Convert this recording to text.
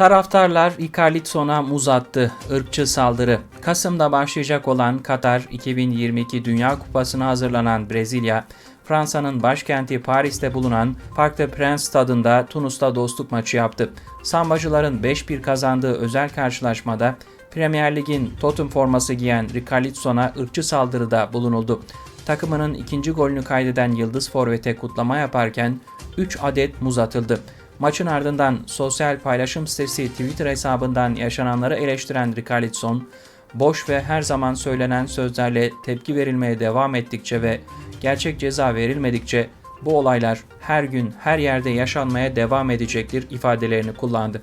Taraftarlar Icarlitson'a muz attı. Irkçı saldırı. Kasım'da başlayacak olan Katar 2022 Dünya Kupası'na hazırlanan Brezilya, Fransa'nın başkenti Paris'te bulunan Parc des Princes stadında Tunus'ta dostluk maçı yaptı. Sambacıların 5-1 kazandığı özel karşılaşmada Premier Lig'in Tottenham forması giyen Icarlitson'a ırkçı saldırıda bulunuldu. Takımının ikinci golünü kaydeden Yıldız Forvet'e kutlama yaparken 3 adet muz atıldı. Maçın ardından sosyal paylaşım sitesi Twitter hesabından yaşananları eleştiren Rickarlison, boş ve her zaman söylenen sözlerle tepki verilmeye devam ettikçe ve gerçek ceza verilmedikçe bu olaylar her gün her yerde yaşanmaya devam edecektir ifadelerini kullandı.